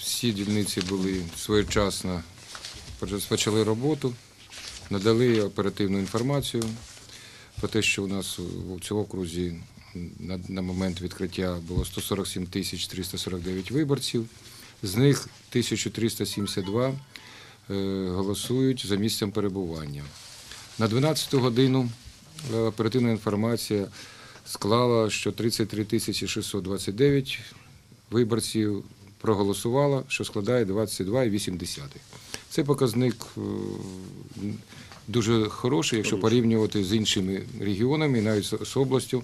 всі дільниці були своєчасно почали роботу, надали оперативну інформацію про те, що у нас у цьому окрузі на, на момент відкриття було 147 тисяч 349 виборців, з них 1372 е, голосують за місцем перебування. На 12 годину е, оперативна інформація склала, що 33 тисячі 629 виборців проголосувало, що складає 22,8. Це показник е, дуже хороший, якщо порівнювати з іншими регіонами, навіть з- областю,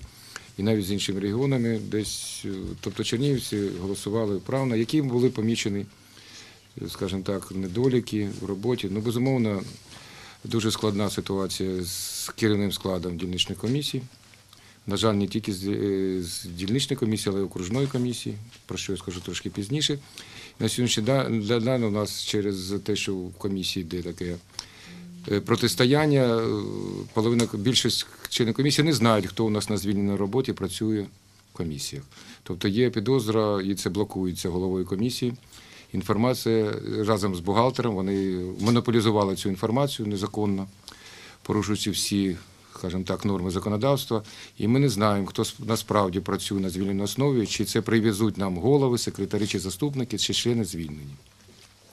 і навіть з іншими регіонами, десь, е, тобто чернігівці голосували вправно, які були помічені, е, скажімо так, недоліки в роботі. Ну, безумовно, дуже складна ситуація з керівним складом дільничної комісії. На жаль, не тільки з, е, з дільничної комісії, але й окружної комісії, про що я скажу трошки пізніше. На сьогоднішній день у нас через те, що в комісії йде таке е, протистояння, е, половина більшість членів комісії не знають, хто у нас на звільненій роботі працює в комісіях. Тобто є підозра, і це блокується головою комісії. Інформація разом з бухгалтером вони монополізували цю інформацію незаконно, порушуючи всі, скажімо так, норми законодавства. І ми не знаємо, хто насправді працює на звільненій основі, чи це привезуть нам голови, секретарі чи заступники, чи члени звільнені.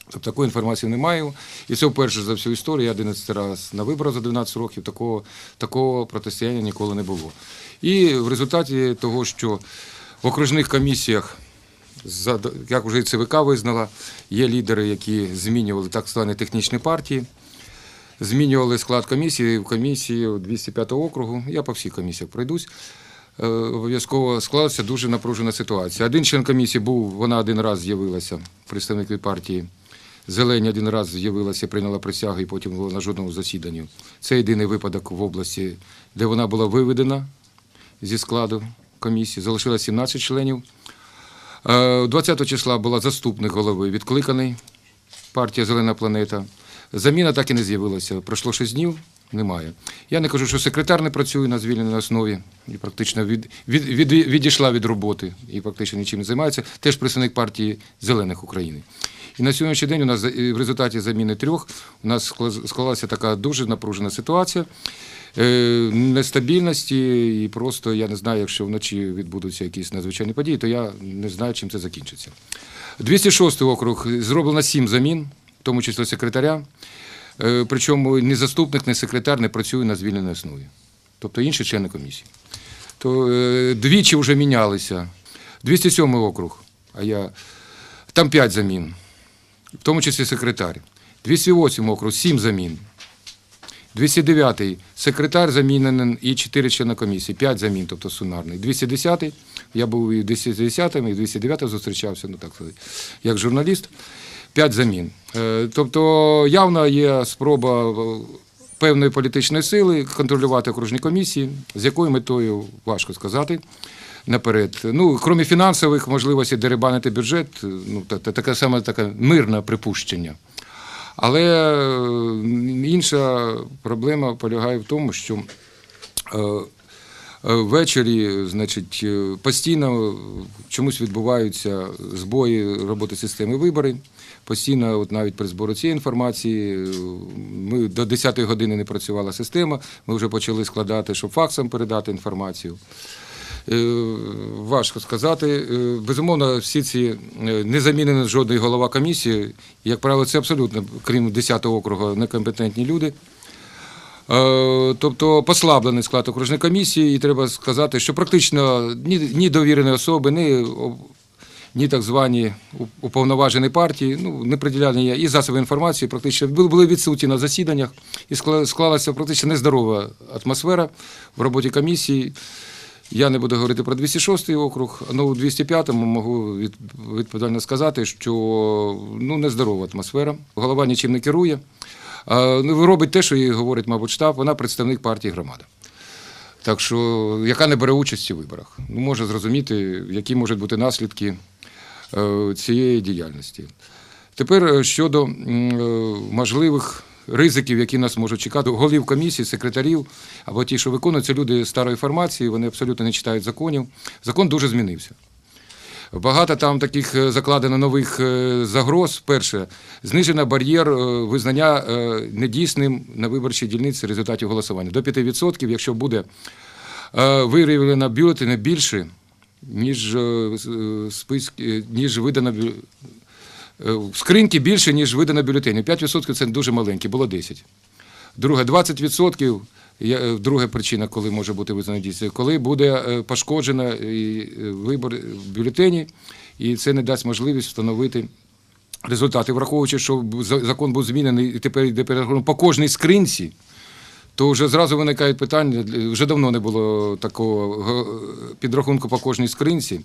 Тобто такої інформації немає. І це вперше за всю історію. Я 11 раз на виборах за 12 років такого, такого протистояння ніколи не було. І в результаті того, що в окружних комісіях, як вже і ЦВК визнала, є лідери, які змінювали так звані технічні партії. Змінювали склад комісії в комісії 205 округу. Я по всіх комісіях пройдусь. Е, Обов'язково склалася дуже напружена ситуація. Один член комісії був, вона один раз з'явилася, представник партії. Зелені один раз з'явилася, прийняла присягу і потім була на жодному засіданні. Це єдиний випадок в області, де вона була виведена зі складу комісії. Залишилось 17 членів. Е, 20 числа була заступник голови відкликаний партія Зелена планета. Заміна так і не з'явилася. Пройшло 6 днів, немає. Я не кажу, що секретар не працює на звільненій основі і практично від, від, від, відійшла від роботи і практично нічим не займається. Теж представник партії Зелених України. І на сьогоднішній день у нас в результаті заміни трьох у нас склалася така дуже напружена ситуація. Е, Нестабільності, і просто я не знаю, якщо вночі відбудуться якісь надзвичайні події, то я не знаю, чим це закінчиться. 206 округ зроблено сім замін, тому числі секретаря. Е, Причому ні заступник, ні секретар не працює на звільненій основі, тобто інші члени комісії. То е, двічі вже мінялися. 207 округ, а я там п'ять замін, в тому числі секретар. 208 округ, сім замін. 209-й секретар замінений і 4 члени комісії, 5 замін, тобто сунарний. 210-й, я був і 210-м, і 209-м зустрічався, ну так сказати, як журналіст, 5 замін. Е, Тобто явно є спроба е, певної політичної сили контролювати окружні комісії, з якою метою важко сказати. Наперед, ну крім фінансових можливостей дерибанити бюджет, ну та, та таке саме таке мирне припущення. Але е, інша проблема полягає в тому, що е, е, ввечері, значить, е, постійно чомусь відбуваються збої роботи системи вибори. Постійно, от навіть при збору цієї інформації, е, ми до 10-ї години не працювала система. Ми вже почали складати, щоб факсом передати інформацію. Е, Важко сказати. Е, Безумовно, всі ці е, не замінені жодний голова комісії. Як правило, це абсолютно, крім 10-го округу, некомпетентні люди. Е, Тобто послаблений склад окружної комісії, і треба сказати, що практично ні, ні довірені особи, ні, ні так звані уповноважені партії, ну, не приділяли і засоби інформації, практично були, відсутні на засіданнях, і склалася практично нездорова атмосфера в роботі комісії. Я не буду говорити про 206 округ, але у 205-му можу відповідально сказати, що ну, нездорова атмосфера. Голова нічим не керує. Ну, робить те, що їй говорить, мабуть, штаб, вона представник партії громада. Так що, яка не бере участі в виборах. Ну, може зрозуміти, які можуть бути наслідки е, цієї діяльності. Тепер е, щодо е, можливих ризиків, які нас можуть чекати, голів комісії, секретарів або ті, що виконують, це люди старої формації, вони абсолютно не читають законів. Закон дуже змінився. Багато там таких е, закладено нових е, загроз. Перше, знижено бар'єр е, визнання недійсним на виборчій дільниці результатів голосування. До 5%, якщо буде виявлено бюлетені більше, ніж, списк, ніж видано в скриньки більше, ніж видано бюлетенів. 5% це дуже маленьке, було 10. Друге, 20% є, е, друга причина, коли може бути визнана дійсною, коли буде е, пошкоджено е, вибор бюлетені, і це не дасть можливість встановити результати. Враховуючи, що закон був змінений і тепер йде перерахунок по кожній скринці, то вже зразу виникають питання. Вже давно не було такого підрахунку по кожній скринці.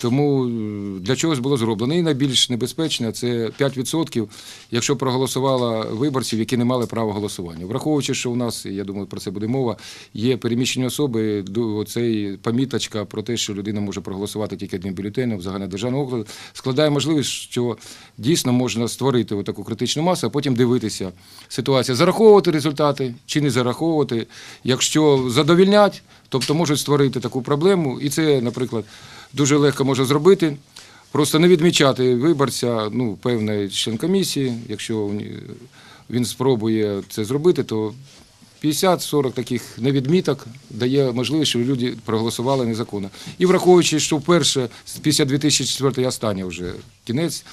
Тому е, для чогось було зроблено. І найбільш небезпечне це 5%, якщо проголосувало виборців, які не мали права голосування. Враховуючи, що у нас, я думаю, про це буде мова, є переміщені особи, оцей поміточка про те, що людина може проголосувати тільки одним бюлетенем в загальнодержавному окладі, складає можливість, що дійсно можна створити таку критичну масу, а потім дивитися ситуацію, зараховувати результати чи не зараховувати. Якщо задовільнять, тобто можуть створити таку проблему, і це, наприклад, дуже легко може зробити. Просто не відмічати виборця, ну, певний член комісії, якщо він- спробує це зробити, то 50-40 таких невідміток дає можливість, щоб люди проголосували незаконно. І враховуючи, що вперше після 2004 і останнє вже кінець,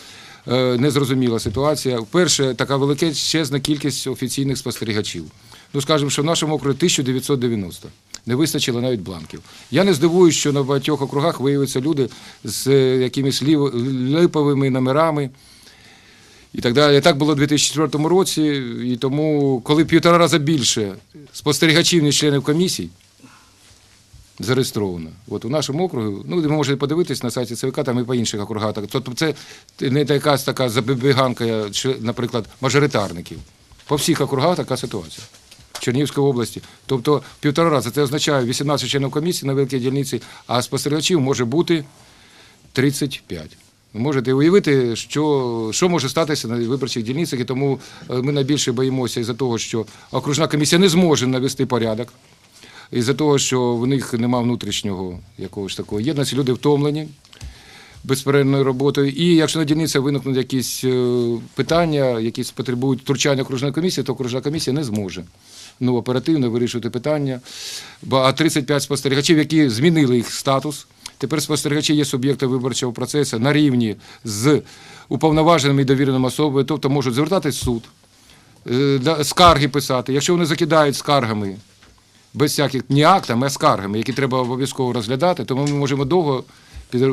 е, незрозуміла ситуація. Вперше така величезна кількість офіційних спостерігачів. Ну, скажімо, що в нашому округі 1990. Не вистачило навіть бланків. Я не здивуюсь, що на багатьох округах виявляться люди з е, якимись липовими номерами і так далі. Так було у 2004 році, і тому, коли півтора рази більше спостерігачів, ніж членів комісій, зареєстровано. От у нашому округу, ну ви можете подивитись на сайті ЦВК, там і по інших округах. Тобто це не якась така забіганка, наприклад, мажоритарників. По всіх округах така ситуація. Чернігівської області. Тобто півтора рази це означає 18 членів комісії на великій дільниці, а спостерігачів може бути 35. Ви можете уявити, що, що може статися на виборчих дільницях, і тому е, ми найбільше боїмося із-за того, що окружна комісія не зможе навести порядок, із-за того, що в них немає внутрішнього якогось такого єдності, люди втомлені безперервною роботою. І якщо на дільниці виникнуть якісь е, питання, які потребують втручання окружної комісії, то окружна комісія не зможе ну, оперативно вирішувати питання. А 35 спостерігачів, які змінили їх статус. Тепер спостерігачі є суб'єкти виборчого процесу на рівні з уповноваженими і довіреними особами, тобто можуть звертатись в суд, е, скарги писати. Якщо вони закидають скаргами без всяких ні актами, а скаргами, які треба обов'язково розглядати, то ми можемо довго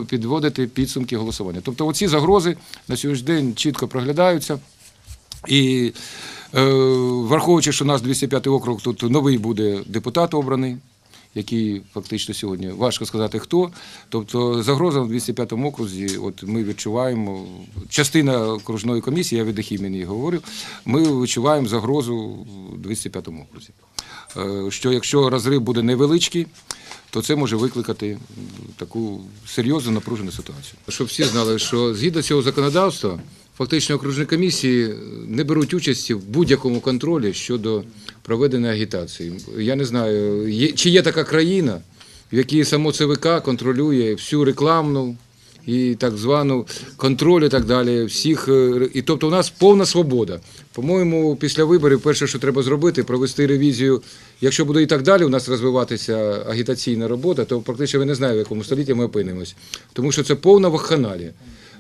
підводити підсумки голосування. Тобто оці загрози на сьогоднішній день чітко проглядаються. І враховуючи, що нас 205 округ, тут новий буде депутат обраний, який фактично сьогодні важко сказати хто. Тобто загроза в 205 окрузі, от ми відчуваємо, частина окружної комісії, я від їх імені говорю, ми відчуваємо загрозу в 205 окрузі. Е, Що якщо розрив буде невеличкий, то це може викликати таку серйозну напружену ситуацію. Щоб всі знали, що згідно цього законодавства, фактично окружні комісії не беруть участі в будь-якому контролі щодо проведення агітації. Я не знаю, є, чи є така країна, в якій само ЦВК контролює всю рекламну і так звану контроль і так далі. Всіх, е, і тобто у нас повна свобода. По-моєму, після виборів перше, що треба зробити, провести ревізію. Якщо буде і так далі у нас розвиватися агітаційна робота, то практично я не знаю, в якому столітті ми опинимось. Тому що це повна вакханалія.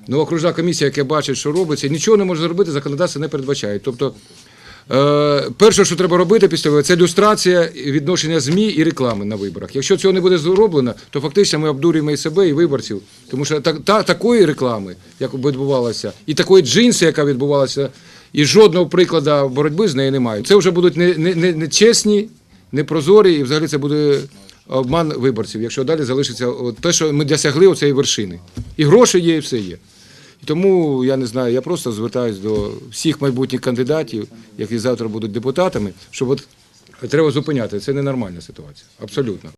Ну, окружна комісія, яка бачить, що робиться, нічого не може зробити, законодавство не передбачає. Тобто, Е, перше, що треба робити після це люстрація відношення ЗМІ і реклами на виборах. Якщо цього не буде зроблено, то фактично ми обдурюємо і себе, і виборців. Тому що та, та, такої реклами, як відбувалася, і такої джинси, яка відбувалася, і жодного прикладу боротьби з нею немає. Це вже будуть не, не, не, не чесні, не прозорі, і взагалі це буде обман виборців, якщо далі залишиться те, що ми досягли оцієї вершини. І гроші є, і все є. І тому я не знаю, я просто звертаюся до всіх майбутніх кандидатів, які завтра будуть депутатами, щоб от треба зупиняти. Це ненормальна ситуація. Абсолютно.